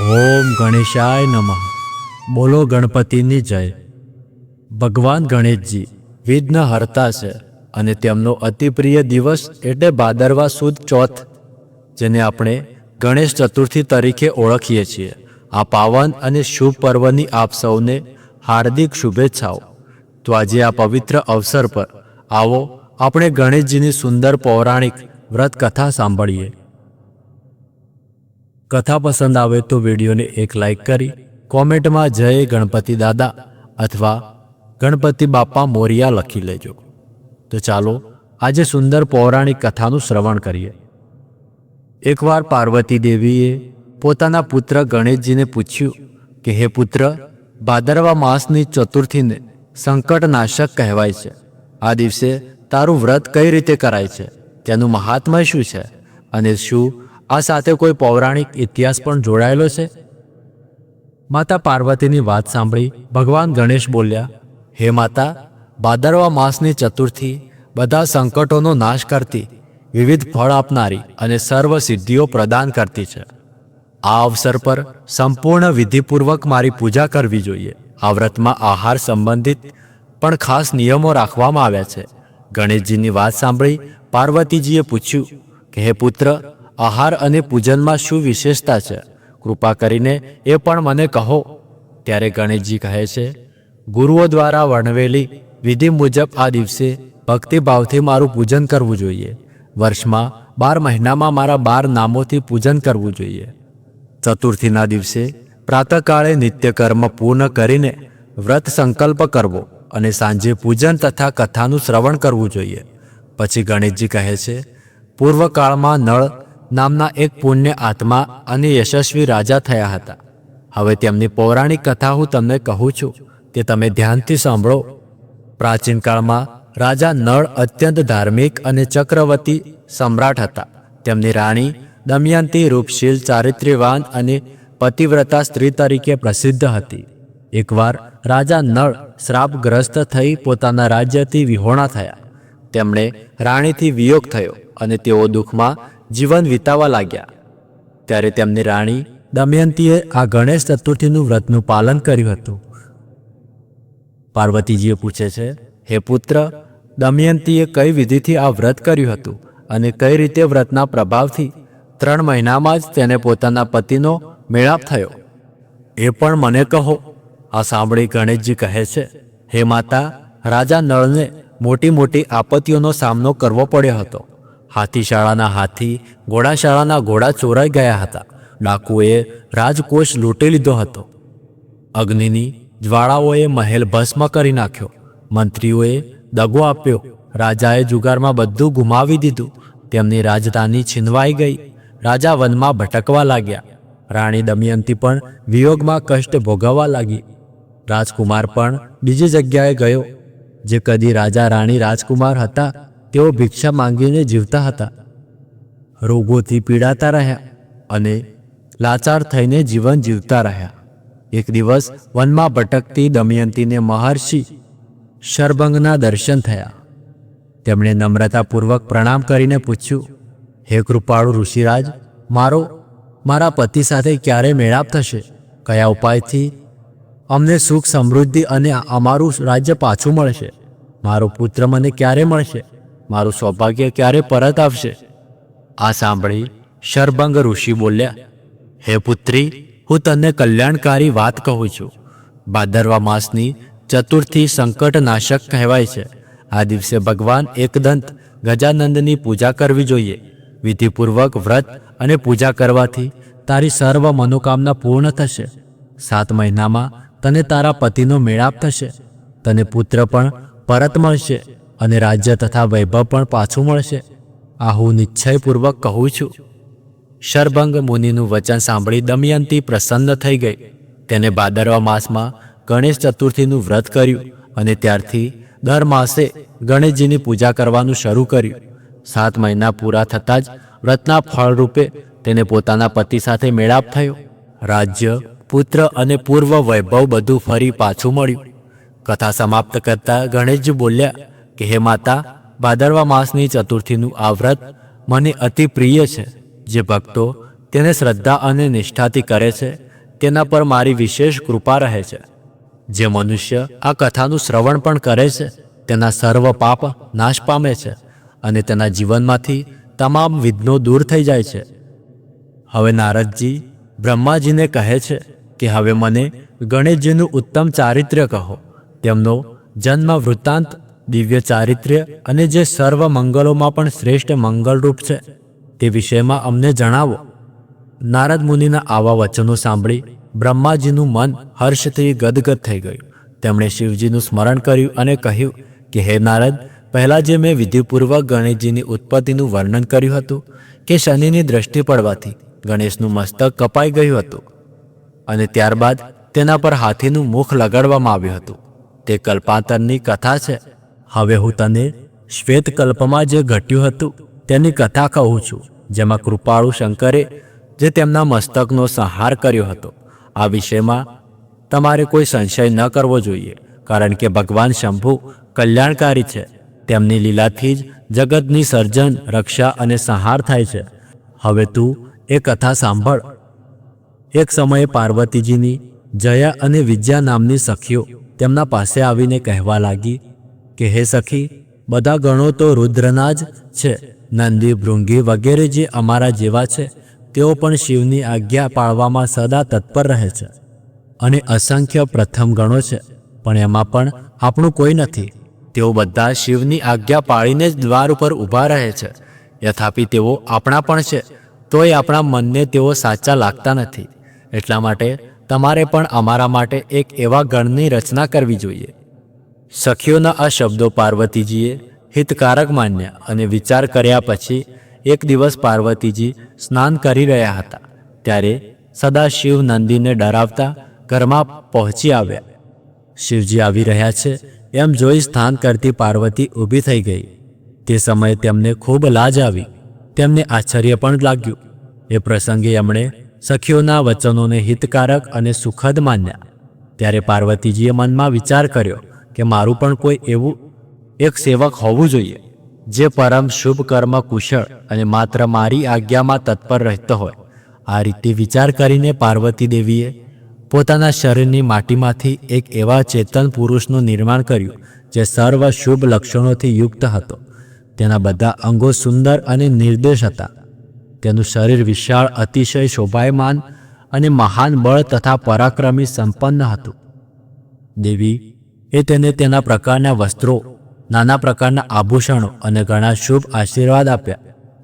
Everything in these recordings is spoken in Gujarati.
ઓમ ગણેશાય નમઃ. બોલો ગણપતિની જય. ભગવાન ગણેશજી, વિઘ્ન હરતા છે અને તેમનો અતિપ્રિય દિવસ એટલે ભાદરવા સુદ ચોથ, જેને આપણે ગણેશ ચતુર્થી તરીકે ઓળખીએ છીએ. આ પાવન અને શુભ પર્વની આપ સૌને હાર્દિક શુભેચ્છાઓ. તો આજે આ પવિત્ર અવસર પર આવો આપણે ગણેશજીની સુંદર પૌરાણિક વ્રત કથા સાંભળીએ. કથા પસંદ આવે તો વિડીયોને એક લાઈક કરી, કોમેન્ટમાં જય ગણપતિ દાદા અથવા ગણપતિ બાપા મોરિયા લખી લેજો. તો ચાલો, આજે સુંદર પૌરાણિક કથાનું શ્રવણ કરીએ. એકવાર પાર્વતી દેવીએ પોતાના પુત્ર ગણેશજીને પૂછ્યું કે, હે પુત્ર, ભાદરવા માસની ચતુર્થીને સંકટનાશક કહેવાય છે. આ દિવસે તારું વ્રત કઈ રીતે કરાય છે? તેનું મહાત્મય શું છે? અને શું આ સાથે કોઈ પૌરાણિક ઇતિહાસ પણ જોડાયેલો છે? માતા પાર્વતીની વાત સાંભળી ભગવાન ગણેશ બોલ્યા, હે માતા ભાદરવા માસની ચતુર્થી બધા સંકટોનો નાશ કરતી, વિવિધ ફળ આપનારી અને સર્વ સિદ્ધિઓ પ્રદાન કરતી છે. આ અવસર પર સંપૂર્ણ વિધિપૂર્વક મારી પૂજા કરવી જોઈએ. આ વ્રતમાં આહાર સંબંધિત પણ ખાસ નિયમો રાખવામાં આવ્યા છે. ગણેશજીની વાત સાંભળી પાર્વતીજીએ પૂછ્યું કે, હે પુત્ર, આહાર અને પૂજનમાં શું વિશેષતા છે? કૃપા કરીને એ પણ મને કહો. ત્યારે ગણેશજી કહે છે, ગુરુઓ દ્વારા વર્ણવેલી વિધિ મુજબ આ દિવસે ભક્તિભાવથી મારું પૂજન કરવું જોઈએ. વર્ષમાં બાર મહિનામાં મારા બાર નામોથી પૂજન કરવું જોઈએ. ચતુર્થીના દિવસે પ્રાતઃકાળે નિત્યકર્મ પૂર્ણ કરીને વ્રત સંકલ્પ કરવો. અને સાંજે પૂજન તથા કથાનું શ્રવણ કરવું જોઈએ. પછી ગણેશજી કહે છે, પૂર્વકાળમાં નળ નામના એક પુણ્ય આત્મા અને યશસ્વી રાજા થયા હતા. હવે તેમની પૌરાણિક કથા હું તમને કહું છું, તે તમે ધ્યાનથી સાંભળો. પ્રાચીન કાળમાં રાજા નળ અત્યંત ધાર્મિક અને ચક્રવર્તી સમ્રાટ હતા. તેમની રાણી દમયંતી રૂપશીલ ચારિત્ર્યવાન અને પતિવ્રતા સ્ત્રી તરીકે પ્રસિદ્ધ હતી. એકવાર રાજા નળ શ્રાપગ્રસ્ત થઈ પોતાના રાજ્યથી વિહોણા થયા. તેમણે રાણીથી વિયોગ થયો અને તેઓ દુઃખમાં જીવન વિતાવા લાગ્યા. ત્યારે તેમની રાણી દમયંતીએ આ ગણેશ ચતુર્થીનું વ્રતનું પાલન કર્યું હતું. પાર્વતીજીએ પૂછે છે, હે પુત્ર, દમયંતીએ કઈ વિધિથી આ વ્રત કર્યું હતું અને કઈ રીતે વ્રતના પ્રભાવથી? ત્રણ મહિનામાં જ તેને પોતાના પતિનો મેળાપ થયો. એ પણ મને કહો આ સાંભળી ગણેશજી કહે છે, હે માતા, રાજા નળને મોટી મોટી આપત્તિઓનો સામનો કરવો પડ્યો હતો. હાથીશાળાના હાથી ઘોડાશાળાના ઘોડા ચોરાઈ ગયા હતા. ડાકુએ રાજકોષ લૂંટી લીધો હતો. અગ્નિની જ્વાળાઓએ મહેલ ભસ્મ કરી નાખ્યો. મંત્રીઓએ દગો આપ્યો. રાજાએ જુગારમાં બધું ગુમાવી દીધું. તેમની રાજધાની છીનવાઈ ગઈ. રાજા વનમાં ભટકવા લાગ્યા. રાણી દમયંતી પણ વિયોગમાં કષ્ટ ભોગવવા લાગી. રાજકુમાર પણ બીજી જગ્યાએ ગયો. જે કદી રાજા રાણી રાજકુમાર હતા, તેઓ ભિક્ષા માંગીને જીવતા હતા. રોગોથી પીડાતા રહ્યા અને લાચાર થઈને જીવન જીવતા રહ્યા. એક દિવસ વનમાં ભટકતી દમયંતીને મહર્ષિ શરભંગના દર્શન થયા. તેમણે નમ્રતાપૂર્વક પ્રણામ કરીને પૂછ્યું, હે કૃપાળુ ઋષિરાજ, મારો, મારા પતિ સાથે ક્યારે મેળાપ થશે? કયા ઉપાયથી અમને સુખ, સમૃદ્ધિ અને અમારું રાજ્ય પાછું મળશે. મારો પુત્ર મને ક્યારે મળશે? મારું સૌભાગ્ય ક્યારે પરત આવશે? આ સાંભળી શરભંગ ઋષિ બોલ્યા, હે પુત્રી, હું તને કલ્યાણકારી વાત કહું છું. ભાદરવા માસની ચતુર્થી સંકટનાશક કહેવાય છે. આ દિવસે ભગવાન એકદંત ગજાનંદની પૂજા કરવી જોઈએ. વિધિપૂર્વક વ્રત અને પૂજા કરવાથી તારી સર્વ મનોકામના પૂર્ણ થશે. સાત મહિનામાં તને તારા પતિનો મેળાપ થશે. તને પુત્ર પણ પરત મળશે અને રાજ્ય તથા વૈભવ પણ પાછું મળશે. આ હું નિશ્ચયપૂર્વક કહું છું. શરભંગ મુનિનું વચન સાંભળી દમયંતી પ્રસન્ન થઈ ગઈ. તેને ભાદરવા માસમાં ગણેશ ચતુર્થીનું વ્રત કર્યું અને ત્યારથી દર માસે ગણેશજીની પૂજા કરવાનું શરૂ કર્યું. સાત મહિના પૂરા થતાં જ વ્રતના ફળરૂપે તેને પોતાના પતિ સાથે મેળાપ થયો. રાજ્ય પુત્ર અને પૂર્વ વૈભવ બધું ફરી પાછું મળ્યું. કથા સમાપ્ત કરતા ગણેશજી બોલ્યા, કે હે માતા, ભાદરવા માસની ચતુર્થીનું આ વ્રત મને અતિ પ્રિય છે. જે ભક્તો તેને શ્રદ્ધા અને નિષ્ઠાથી કરે છે, તેના પર મારી વિશેષ કૃપા રહે છે. જે મનુષ્ય આ કથાનું શ્રવણ પણ કરે છે, તેના સર્વ પાપ નાશ પામે છે અને તેના જીવનમાંથી તમામ વિઘ્નો દૂર થઈ જાય છે. હવે નારદજી બ્રહ્માજીને કહે છે કે હવે મને ગણેશજીનું ઉત્તમ ચારિત્ર્ય કહો. તેમનો જન્મ વૃત્તાંત, દિવ્ય ચારિત્ર્ય અને જે સર્વ મંગલોમાં પણ શ્રેષ્ઠ મંગલરૂપ છે, તે વિષયમાં અમને જણાવો. નારદ મુનિના આવા વચનો સાંભળી બ્રહ્માજીનું મન હર્ષથી ગદગદ થઈ ગયું. તેમણે શિવજીનું સ્મરણ કર્યું અને કહ્યું કે, હે નારદ, પહેલાં જે મેં વિધિપૂર્વક ગણેશજીની ઉત્પત્તિનું વર્ણન કર્યું હતું કે શનિની દ્રષ્ટિ પડવાથી ગણેશનું મસ્તક કપાઈ ગયું હતું. અને ત્યારબાદ તેના પર હાથીનું મુખ લગાડવામાં આવ્યું હતું. તે કલ્પાંતરની કથા છે. હવે હું તને શ્વેતકલ્પમાં જે ઘટ્યું હતું, તેની કથા કહું છું, જેમાં કૃપાળુ શંકરે જે તેમના મસ્તકનો સંહાર કર્યો હતો, આ વિષયમાં તમારે કોઈ સંશય ન કરવો જોઈએ, કારણ કે ભગવાન શંભુ કલ્યાણકારી છે. તેમની લીલાથી જ જગતની સર્જન, રક્ષા અને સંહાર થાય છે. હવે તું એ કથા સાંભળ. એક સમયે પાર્વતીજીની જયા અને વિદ્યા નામની સખીઓ તેમના પાસે આવીને કહેવા લાગી કે, હે સખી, બધા ગણો તો રુદ્રના જ છે. નંદી, ભૃંગી વગેરે જે અમારા જેવા છે, તેઓ પણ શિવની આજ્ઞા પાળવામાં સદા તત્પર રહે છે અને અસંખ્ય પ્રથમ ગણો છે. પણ એમાં પણ આપણું કોઈ નથી. તેઓ બધા શિવની આજ્ઞા પાળીને જ દ્વાર ઉપર ઊભા રહે છે. યથાપી તેઓ આપણા પણ છે. તોય આપણા મનને તેઓ સાચા લાગતા નથી. એટલા માટે તમારે પણ અમારા માટે એક એવા ગણની રચના કરવી જોઈએ. સખીઓના આ શબ્દો પાર્વતીજીએ હિતકારક માન્યા અને વિચાર કર્યા પછી એક દિવસ પાર્વતીજી સ્નાન કરી રહ્યા હતા. ત્યારે સદાશિવ નંદીને ડરાવતા ઘરમાં પહોંચી આવ્યા. શિવજી આવી રહ્યા છે એમ જોઈ સ્નાન કરતી પાર્વતી ઊભી થઈ ગઈ. તે સમયે તેમને ખૂબ લાજ આવી. તેમને આશ્ચર્ય પણ લાગ્યું. એ પ્રસંગે એમણે સખીઓના વચનોને હિતકારક અને સુખદ માન્યા. ત્યારે પાર્વતીજીએ મનમાં વિચાર કર્યો કે મારું પણ કોઈ એવું એક સેવક હોવું જોઈએ, જે પરમ શુભ કર્મ કુશળ અને માત્ર મારી આજ્ઞામાં તત્પર રહેતો હોય. આ રીતે વિચાર કરીને પાર્વતી દેવીએ પોતાના શરીરની માટીમાંથી એક એવા ચેતન પુરુષનું નિર્માણ કર્યું, જે સર્વ શુભ લક્ષણોથી યુક્ત હતો. તેના બધા અંગો સુંદર અને નિર્દેશ હતા. તેનું શરીર વિશાળ, અતિશય શોભાયમાન અને મહાન બળ તથા પરાક્રમી સંપન્ન હતું. દેવી, એ તેને તેના પ્રકારના વસ્ત્રો, નાના પ્રકારના આભૂષણો અને ઘણા શુભ આશીર્વાદ આપ્યા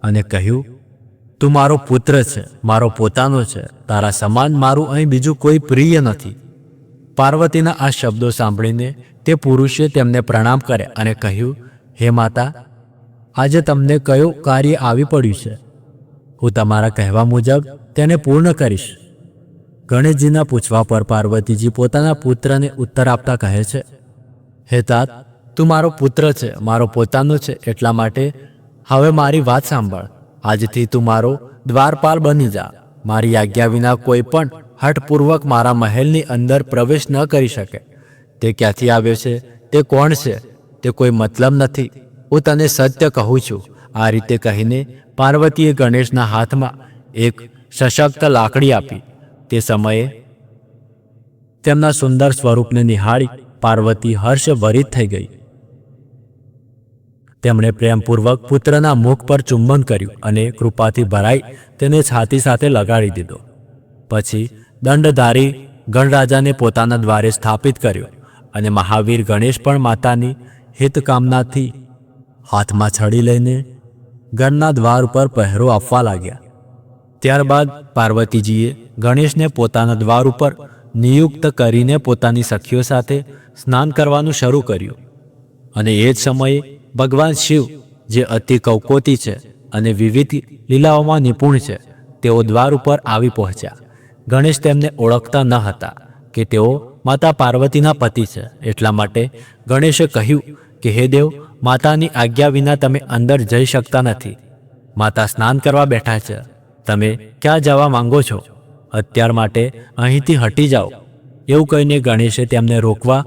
અને કહ્યું, તું મારો પુત્ર છે, મારો પોતાનો છે, તારા સમાન મારું અહીં બીજું કોઈ પ્રિય નથી. પાર્વતીના આ શબ્દો સાંભળીને તે પુરુષે તેમને પ્રણામ કર્યા અને કહ્યું, હે માતા, આજે તમને કયું કાર્ય આવી પડ્યું છે? હું તમારા કહેવા મુજબ તેને પૂર્ણ કરીશ. ગણેશજીના પૂછવા પર પાર્વતીજી પોતાના પુત્રને ઉત્તર આપતા કહે છે, હે તાત, તું મારો પુત્ર છે, મારો પોતાનો છે, એટલા માટે હવે મારી વાત સાંભળ. આજથી તું મારો દ્વારપાલ બની જા. મારી આજ્ઞા વિના કોઈ પણ હઠપૂર્વક મારા મહેલની અંદર પ્રવેશ ન કરી શકે. તે ક્યાંથી આવ્યો છે? તે કોણ છે? તે કોઈ મતલબ નથી. હું તને સત્ય કહું છું. આ રીતે કહીને પાર્વતીએ ગણેશના હાથમાં એક સશક્ત લાકડી આપી. તે સમયે તેમના સુંદર સ્વરૂપને નિહાળી પાર્વતી હર્ષભરિત થઈ ગઈ. તેમણે પ્રેમપૂર્વક પુત્રના મુખ પર ચુંબન કર્યું અને કૃપાથી ભરાઈ તેને છાતી સાથે લગાડી દીધો. પછી દંડધારી ગણરાજાને પોતાના દ્વારે સ્થાપિત કર્યો અને મહાવીર ગણેશ પણ માતાની હિતકામનાથી હાથમાં છડી લઈને ગણના દ્વાર ઉપર પહેરો આપવા લાગ્યા. ત્યારબાદ પાર્વતીજીએ ગણેશને પોતાના દ્વાર ઉપર નિયુક્ત કરીને પોતાની સખીઓ સાથે સ્નાન કરવાનું શરૂ કર્યું. અને એ જ સમયે ભગવાન શિવ, જે અતિ કૌકોતી છે અને વિવિધ લીલાઓમાં નિપુણ છે, તેઓ દ્વાર ઉપર આવી પહોંચ્યા. ગણેશ તેમને ઓળખતા ન હતા કે તેઓ માતા પાર્વતીના પતિ છે, એટલા માટે ગણેશે કહ્યું કે, હે દેવ, માતાની આજ્ઞા વિના તમે અંદર જઈ શકતા નથી. માતા સ્નાન કરવા બેઠા છે. તમે ક્યાં જવા માંગો છો? અત્યાર માટે અહીંથી હટી જાઓ. એવું કહીને ગણેશે તેમને રોકવા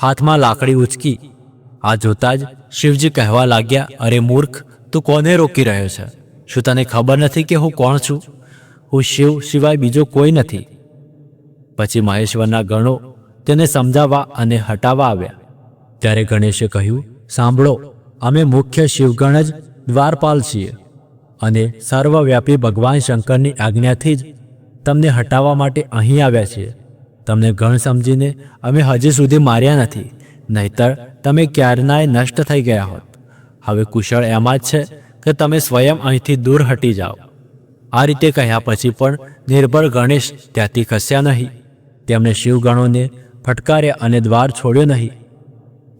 હાથમાં લાકડી ઉચકી. આ જોતા જ શિવજી કહેવા લાગ્યા, અરે મૂર્ખ, તું કોને રોકી રહ્યો છે? શું તને ખબર નથી કે હું કોણ છું? હું શિવ સિવાય બીજો કોઈ નથી. પછી મહેશ્વરના ગણો તેને સમજાવવા અને હટાવવા આવ્યા. ત્યારે ગણેશે કહ્યું, સાંભળો, અમે મુખ્ય શિવગણ જ દ્વારપાલ છીએ અને સર્વવ્યાપી ભગવાન શંકરની આજ્ઞાથી જ તમને હટાવવા માટે અહીં આવ્યા છીએ. તમને ગણ સમજીને અમે હજી સુધી માર્યા નથી, નહીતર તમે ક્યારનાય નષ્ટ થઈ ગયા હોત. હવે કુશળ એમાં જ છે કે તમે સ્વયં અહીંથી દૂર હટી જાઓ. આ રીતે કહ્યા પછી પણ નિર્ભર ગણેશ ત્યાંથી ખસ્યા નહીં. તેમણે શિવગણોને ફટકાર્યા અને દ્વાર છોડ્યો નહીં.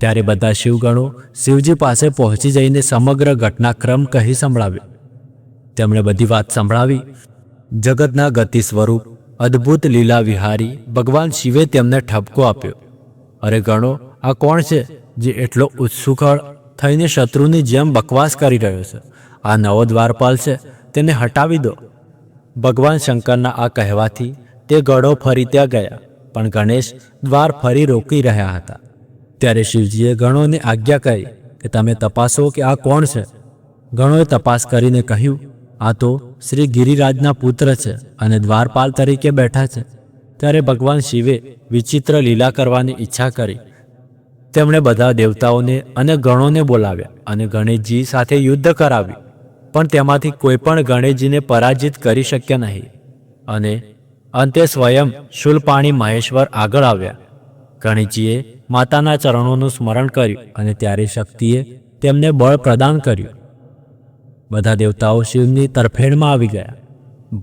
ત્યારે બધા શિવગણો શિવજી પાસે પહોંચી જઈને સમગ્ર ઘટનાક્રમ કહી સંભળાવ્યો. તેમણે બધી વાત સંભળાવી. જગતના ગતિ સ્વરૂપ, અદ્ભુત લીલા વિહારી ભગવાન શિવે તેમને ઠપકો આપ્યો. અરે ગણો, આ કોણ છે જે એટલો ઉત્સુકળ થઈને શત્રુની જેમ બકવાસ કરી રહ્યો છે? આ નવો દ્વારપાલ છે, તેને હટાવી દો. ભગવાન શંકરના આ કહેવાથી તે ગળો ફરી ત્યાં ગયા, પણ ગણેશ દ્વાર ફરી રોકી રહ્યા હતા. ત્યારે શિવજીએ ગણોને આજ્ઞા કરી કે તમે તપાસો કે આ કોણ છે. ગણોએ તપાસ કરીને કહ્યું, આ તો શ્રી ગિરિરાજના પુત્ર છે અને દ્વારપાલ તરીકે બેઠા છે. ત્યારે ભગવાન શિવે વિચિત્ર લીલા કરવાની ઈચ્છા કરી. તેમણે બધા દેવતાઓને અને ગણોને બોલાવ્યા અને ગણેશજી સાથે યુદ્ધ કરાવ્યું. પણ તેમાંથી કોઈ પણ ગણેશજીને પરાજિત કરી શક્યા નહીં. અને અંતે સ્વયં શુલપાણી મહેશ્વર આગળ આવ્યા. ગણેશજીએ માતાના ચરણોનું સ્મરણ કર્યું અને ત્યારે શક્તિએ તેમને બળ પ્રદાન કર્યું. બધા દેવતાઓ શિવની તરફેણમાં આવી ગયા.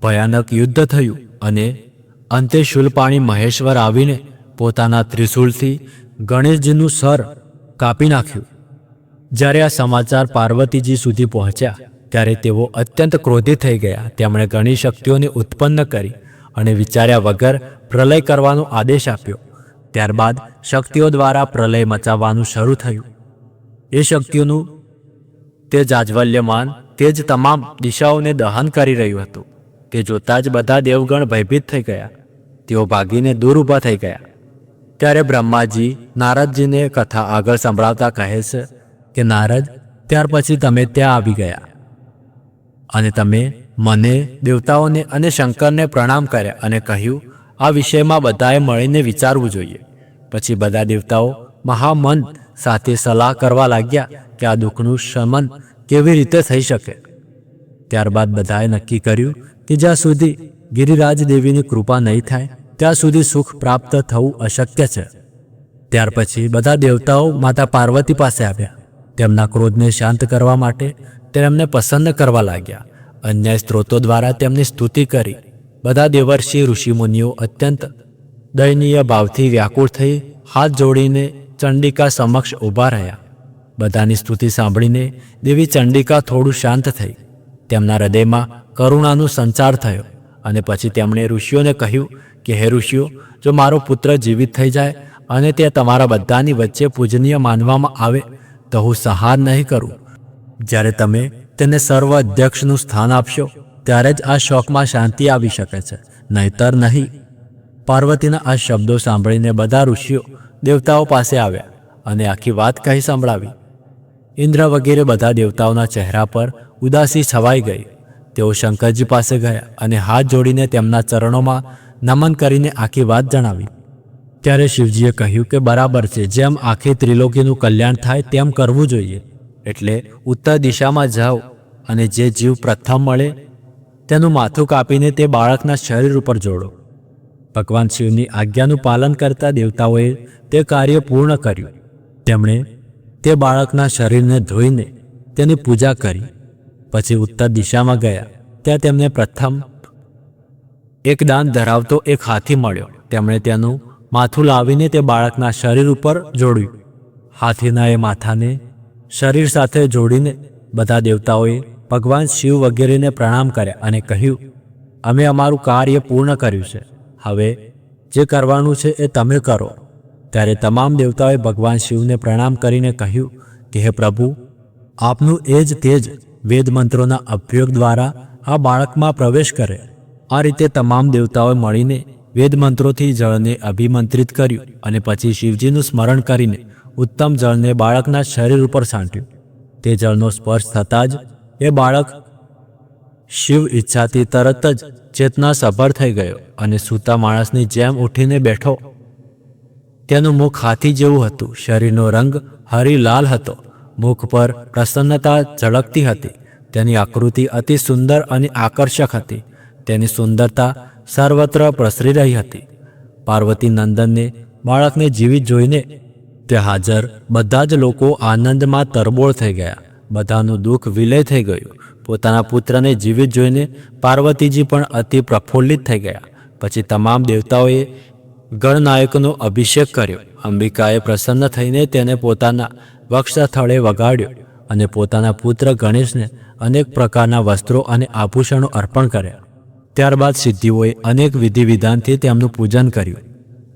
ભયાનક યુદ્ધ થયું અને અંતે શૂલપાણી મહેશ્વર આવીને પોતાના ત્રિશૂલથી ગણેશજીનું સર કાપી નાખ્યું. જ્યારે આ સમાચાર પાર્વતીજી સુધી પહોંચ્યા, ત્યારે તેઓ અત્યંત ક્રોધિત થઈ ગયા. તેમણે ઘણી શક્તિઓને ઉત્પન્ન કરી અને વિચાર્યા વગર પ્રલય કરવાનો આદેશ આપ્યો. ત્યારબાદ શક્તિઓ દ્વારા પ્રલય મચાવવાનું શરૂ થયું. એ શક્તિઓનું તે જાજવલ્યમાન તે જ તમામ દિશાઓને દહન કરી રહ્યું હતું તે જોતાં જ બધા દેવગણ ભયભીત થઈ ગયા. તેઓ ભાગીને દૂર ઊભા થઈ ગયા. ત્યારે બ્રહ્માજી નારદજીને કથા આગળ સંભળાવતા કહે છે કે, નારદ, ત્યાર પછી તમે ત્યાં આવી ગયા. અને તમે મને દેવતાઓને અને શંકરને પ્રણામ કર્યા અને કહ્યું આ વિષયમાં બધાએ મળીને વિચારવું જોઈએ. પછી બધા દેવતાઓ મહામન સાથે સલાહ કરવા લાગ્યા કે આ દુઃખનું શમન કેવી રીતે થઈ શકે. ત્યારબાદ બધાએ નક્કી કર્યું કે જ્યાં સુધી ગિરિરાજ દેવીની કૃપા નહીં થાય, ત્યાં સુધી સુખ પ્રાપ્ત થવું અશક્ય છે. ત્યાર પછી બધા દેવતાઓ માતા પાર્વતી પાસે આવ્યા. તેમના ક્રોધને શાંત કરવા માટે તેમને પસંદ કરવા લાગ્યા. અન્ય સ્ત્રોતો દ્વારા તેમની સ્તુતિ કરી. બધા દેવર્ષિ ઋષિમુનિઓ અત્યંત દયનીય ભાવથી વ્યાકુળ થઈ હાથ જોડીને ચંડિકા સમક્ષ ઊભા રહ્યા. બધાની સ્તુતિ સાંભળીને દેવી ચંડિકા થોડું શાંત થઈ. તેમના હૃદયમાં કરુણાનો સંચાર થયો અને પછી તેમણે ઋષિઓને કહ્યું કે, હે ઋષિઓ, જો મારો પુત્ર જીવિત થઈ જાય અને તે તમારા બધાની વચ્ચે પૂજનીય માનવામાં આવે, તો હું સહાર નહીં કરું. જ્યારે તમે તેને સર્વ અધ્યક્ષનું સ્થાન આપશો ત્યારે જ આ શોકમાં શાંતિ આવી શકે છે. નહીતર નહીં. પાર્વતીના આ શબ્દો સાંભળીને બધા ઋષિઓ દેવતાઓ પાસે આવ્યા અને આખી વાત કહી સંભળાવી. ઇન્દ્ર વગેરે બધા દેવતાઓના ચહેરા પર ઉદાસી છવાઈ ગઈ. તેઓ શંકરજી પાસે ગયા અને હાથ જોડીને તેમના ચરણોમાં નમન કરીને આખી વાત જણાવી. ત્યારે શિવજીએ કહ્યું કે બરાબર છે, જેમ આખી ત્રિલોકીનું કલ્યાણ થાય તેમ કરવું જોઈએ. એટલે ઉત્તર દિશામાં જાઓ અને જે જીવ પ્રથમ મળે તેનું માથું કાપીને તે બાળકના શરીર ઉપર જોડો. ભગવાન શિવની આજ્ઞાનું પાલન કરતા દેવતાઓએ તે કાર્ય પૂર્ણ કર્યું. તેમણે તે બાળકના શરીરને ધોઈને તેની પૂજા કરી. પછી ઉત્તર દિશામાં ગયા. ત્યાં તેમને પ્રથમ એક દાન ધરાવતો એક હાથી મળ્યો. તેમણે તેનું માથું લાવીને તે બાળકના શરીર ઉપર જોડ્યું. હાથીના એ માથાને શરીર સાથે જોડીને બધા દેવતાઓએ ભગવાન શિવ વગેરેને પ્રણામ કર્યા અને કહ્યું, અમે અમારું કાર્ય પૂર્ણ કર્યું છે. હવે જે કરવાનું છે એ તમે કરો. ત્યારે તમામ દેવતાઓએ ભગવાન શિવને પ્રણામ કરીને કહ્યું, કે હે પ્રભુ, આપનું એ જ તેજ વેદ મંત્રોના અભ્યોગ દ્વારા આ બાળકમાં પ્રવેશ કરે. આ રીતે તમામ દેવતાઓએ મળીને વેદ મંત્રોથી જળને અભિમંત્રિત કર્યું અને પછી શિવજીનું સ્મરણ કરીને ઉત્તમ જળને બાળકના શરીર ઉપર છાંટ્યું. તે જળનો સ્પર્શ થતાં જ એ બાળક શિવ ઈચ્છાથી તરત જ ચેતના સભર થઈ ગયો અને સૂતા માણસની જેમ ઉઠીને બેઠો. તેનું મુખ હાથી જેવું હતું. શરીરનો રંગ હરિલાલ હતો. મુખ પર પ્રસન્નતા ઝળકતી હતી. તેની આકૃતિ અતિ સુંદર અને આકર્ષક હતી. તેની સુંદરતા સર્વત્ર પ્રસરી રહી હતી. પાર્વતી નંદનને બાળકને જીવિત જોઈને તે હાજર બધા જ લોકો આનંદમાં તરબોળ થઈ ગયા. બધાનું દુઃખ વિલય થઈ ગયું. પોતાના પુત્રને જીવિત જોઈને પાર્વતીજી પણ અતિ પ્રફુલ્લિત થઈ ગયા. પછી તમામ દેવતાઓએ ગણનાયકનો અભિષેક કર્યો. અંબિકાએ પ્રસન્ન થઈને તેને પોતાના વક્ષસ્થળે વગાડ્યો અને પોતાના પુત્ર ગણેશને અનેક પ્રકારના વસ્ત્રો અને આભૂષણો અર્પણ કર્યા. ત્યારબાદ સિદ્ધિઓએ અનેક વિધિ વિધાનથી તેમનું પૂજન કર્યું.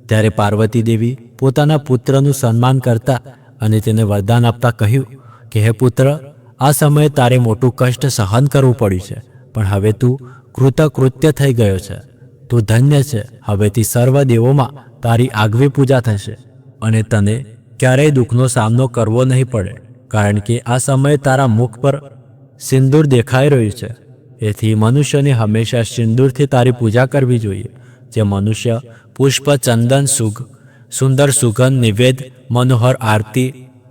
ત્યારે પાર્વતી દેવી પોતાના પુત્રનું સન્માન કરતા અને તેને વરદાન આપતા કહ્યું કે હે પુત્ર, આ સમયે તારે મોટું કષ્ટ સહન કરવું પડ્યું છે, પણ હવે તું કૃતકૃત્ય થઈ ગયો છે. તું ધન્ય છે હવેથી સર્વ દેવોમાં તારી આગવી પૂજા થશે અને તને ક્યારેય દુઃખનો સામનો કરવો નહીં પડે, કારણ કે આ સમયે તારા મુખ પર સિંદૂર દેખાઈ રહ્યું છે. એથી મનુષ્યને હંમેશા સિંદૂરથી તારી પૂજા કરવી જોઈએ, જે મનુષ્ય પુષ્પ, ચંદન, સુગ, સુંદર સુગંધ, નિવેદ, મનોહર આરતી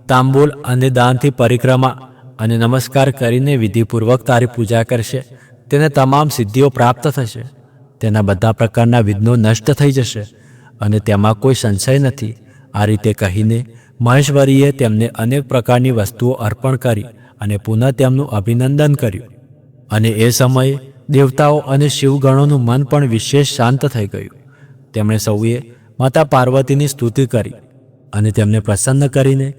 તાંબુલ અને દાનથી પરિક્રમા અને નમસ્કાર કરીને વિધિપૂર્વક તારી પૂજા કરશે. તેને તમામ સિદ્ધિઓ પ્રાપ્ત થશે. તેના બધા પ્રકારના વિઘ્નો નષ્ટ થઈ જશે અને તેમાં કોઈ સંશય નથી. આ રીતે કહીને મહેશ્વરીએ તેમને અનેક પ્રકારની વસ્તુઓ અર્પણ કરી અને પુનઃ તેમનું અભિનંદન કર્યું. અને એ સમયે દેવતાઓ અને શિવગણોનું મન પણ વિશેષ શાંત થઈ ગયું. તેમણે સૌએ માતા પાર્વતીની સ્તુતિ કરી અને તેમને પ્રસન્ન કરીને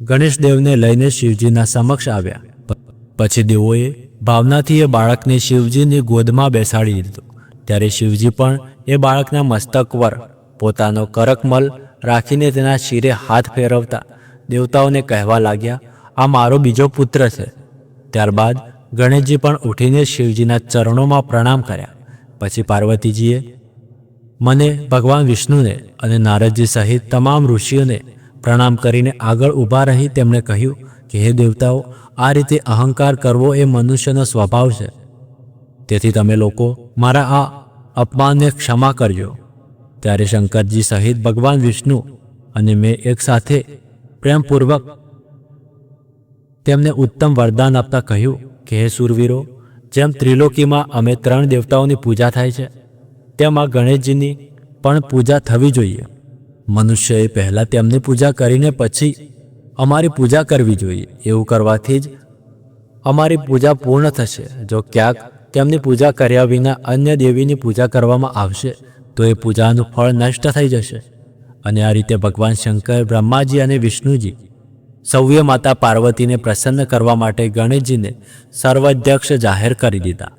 ગણેશદેવને લઈને શિવજીના સમક્ષ આવ્યા. પછી દેવોએ ભાવનાથી એ બાળકને શિવજીની ગોદમાં બેસાડી દીધું. ત્યારે શિવજી પણ એ બાળકના મસ્તક પર પોતાનો કરકમલ રાખીને તેના શિરે હાથ ફેરવતા દેવતાઓને કહેવા લાગ્યા, આ મારો બીજો પુત્ર છે. ત્યારબાદ ગણેશજી પણ ઉઠીને શિવજીના ચરણોમાં પ્રણામ કર્યા. પછી પાર્વતીજીએ, મને ભગવાન વિષ્ણુને અને નારદજી સહિત તમામ ઋષિઓને પ્રણામ કરીને આગળ ઊભા રહી તેમણે કહ્યું કે, હે દેવતાઓ, આ રીતે અહંકાર કરવો એ મનુષ્યનો સ્વભાવ છે. તેથી તમે લોકો મારા આ અપમાનને ક્ષમા કરજો. ત્યારે શંકરજી સહિત ભગવાન વિષ્ણુ અને મેં એક સાથે પ્રેમપૂર્વક તેમને ઉત્તમ વરદાન આપતા કહ્યું કે, હે સુરવીરો, જેમ ત્રિલોકીમાં અમે ત્રણ દેવતાઓની પૂજા થાય છે, તેમ આ ગણેશજીની પણ પૂજા થવી જોઈએ. મનુષ્યએ પહેલાં તેમની પૂજા કરીને પછી અમારી પૂજા કરવી જોઈએ. એવું કરવાથી જ અમારી પૂજા પૂર્ણ થશે. જો ક્યાંક તેમની પૂજા કર્યા વિના અન્ય દેવીની પૂજા કરવામાં આવશે, તો એ પૂજાનું ફળ નષ્ટ થઈ જશે. અને આ રીતે ભગવાન શંકર, બ્રહ્માજી અને વિષ્ણુજી સૌએ માતા પાર્વતીને પ્રસન્ન કરવા માટે ગણેશજીને સર્વાધ્યક્ષ જાહેર કરી દીધા.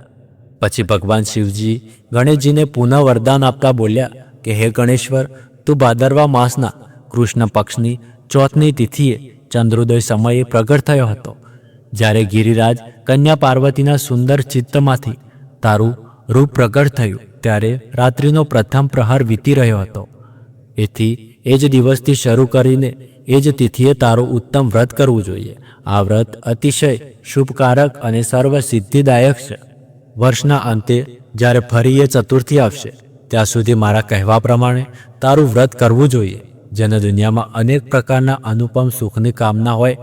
પછી ભગવાન શિવજી ગણેશજીને પુનઃ વરદાન આપતા બોલ્યા કે, હે ગણેશ્વર તું ભાદરવા માસના કૃષ્ણ પક્ષની ચોથની તિથિએ ચંદ્રોદય સમયે પ્રગટ થયો હતો. જ્યારે ગિરિરાજ કન્યા પાર્વતીના સુંદર ચિત્તમાંથી તારું રૂપ પ્રગટ થયું, ત્યારે રાત્રિનો પ્રથમ પ્રહર વીતી રહ્યો હતો. એથી એ જ દિવસથી શરૂ કરીને એ જ તિથિએ તારું ઉત્તમ વ્રત કરવું જોઈએ. આ વ્રત અતિશય શુભકારક અને સર્વ સિદ્ધિદાયક છે. વર્ષના અંતે જ્યારે ફરી એ ચતુર્થી આવશે ત્યાં સુધી મારા કહેવા પ્રમાણે તારું વ્રત કરવું જોઈએ. જેને દુનિયામાં અનેક પ્રકારના અનુપમ સુખની કામના હોય,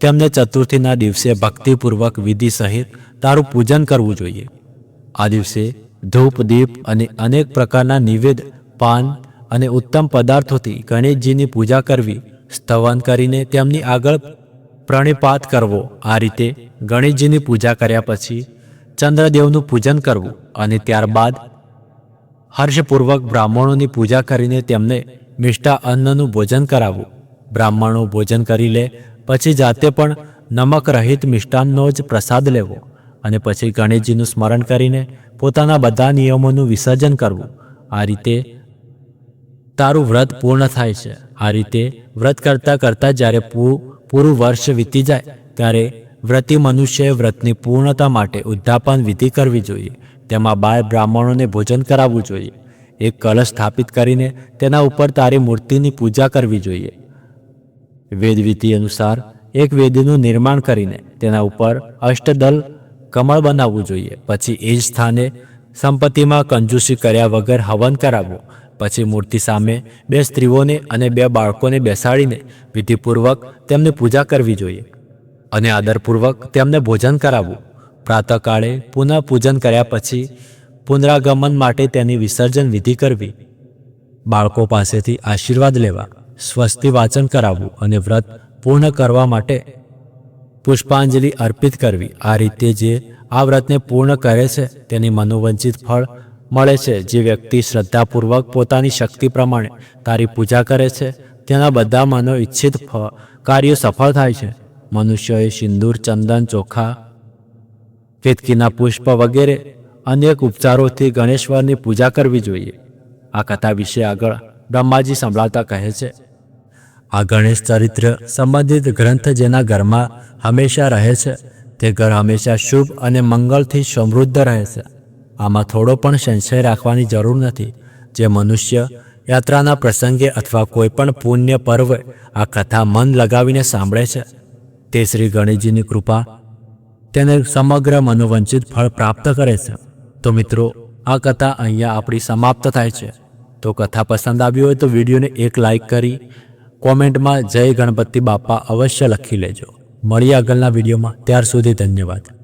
તેમને ચતુર્થીના દિવસે ભક્તિપૂર્વક વિધિ સહિત તારું પૂજન કરવું જોઈએ. આ દિવસે ધૂપ, દીપ અને અનેક પ્રકારના નિવેદ, પાન અને ઉત્તમ પદાર્થોથી ગણેશજીની પૂજા કરવી, સ્તવન કરીને તેમની આગળ પ્રણિપાત કરવો. આ રીતે ગણેશજીની પૂજા કર્યા પછી ચંદ્રદેવનું પૂજન કરવું અને ત્યારબાદ હર્ષપૂર્વક બ્રાહ્મણોની પૂજા કરીને તેમને મિષ્ટા અન્નનું ભોજન કરાવવું. બ્રાહ્મણો ભોજન કરી લે, પછી જાતે પણ નમક રહિત મિષ્ટાનનો જ પ્રસાદ લેવો અને પછી ગણેશજીનું સ્મરણ કરીને પોતાના બધા નિયમોનું વિસર્જન કરવું. આ રીતે તારું વ્રત પૂર્ણ થાય છે. આ રીતે વ્રત કરતાં કરતાં જ્યારે પૂરું વર્ષ વીતી જાય, ત્યારે વ્રતી મનુષ્યએ વ્રતની પૂર્ણતા માટે ઉદ્ધાપન વિધિ કરવી જોઈએ. તેમાં બાળ બ્રાહ્મણોને ભોજન કરાવવું જોઈએ. એક કલશ સ્થાપિત કરીને તેના ઉપર તારી મૂર્તિની પૂજા કરવી જોઈએ. વેદવિધિ અનુસાર એક વેદીનું નિર્માણ કરીને તેના ઉપર અષ્ટદલ કમળ બનાવવું જોઈએ. પછી એ જ સ્થાને સંપત્તિમાં કંજૂસી કર્યા વગર હવન કરાવવું. પછી મૂર્તિ સામે બે સ્ત્રીઓને અને બે બાળકોને બેસાડીને વિધિપૂર્વક તેમની પૂજા કરવી જોઈએ. અને આદરપૂર્વક તેમને ભોજન કરાવવું. પ્રાતઃકાળે પુનઃ પૂજન કર્યા પછી પુનરાગમન માટે તેની વિસર્જન વિધિ કરવી. બાળકો પાસેથી આશીર્વાદ લેવા, સ્વસ્તિ વાચન કરાવવું અને વ્રત પૂર્ણ કરવા માટે પુષ્પાંજલિ અર્પિત કરવી. આ રીતે જે આ વ્રતને પૂર્ણ કરે છે, તેની મનોવંચિત ફળ મળે છે. જે વ્યક્તિ શ્રદ્ધાપૂર્વક પોતાની શક્તિ પ્રમાણે તારી પૂજા કરે છે, તેના બધા મનો ઈચ્છિત કાર્યો સફળ થાય છે. મનુષ્યએ સિંદૂર, ચંદન, ચોખા કેતકીના પુષ્પ વગેરે અનેક ઉપચારોથી ગણેશ્વરની પૂજા કરવી જોઈએ. આ કથા વિશે આગળ બ્રહ્માજી સંભળાવતા કહે છે. આ ગણેશ ચરિત્ર સંબંધિત ગ્રંથ જેના ઘરમાં હંમેશા રહે છે. તે ઘર હંમેશા શુભ અને મંગળથી સમૃદ્ધ રહે છે. આમાં થોડો પણ સંશય રાખવાની જરૂર નથી. જે મનુષ્ય યાત્રાના પ્રસંગે અથવા કોઈ પણ પુણ્ય પર્વે આ કથા મન લગાવીને સાંભળે છે. તે શ્રી ગણેશજીની કૃપા તેને સમગ્ર મનોવંચિત ફળ પ્રાપ્ત કરે છે. તો મિત્રો, આ કથા અહીંયા આપણી સમાપ્ત થાય છે. તો કથા પસંદ આવી હોય તો વિડીયોને એક લાઈક કરી, કોમેન્ટમાં જય ગણપતિ બાપા અવશ્ય લખી લેજો. મળીએ આગળના વિડીયોમાં. ત્યાર સુધી ધન્યવાદ.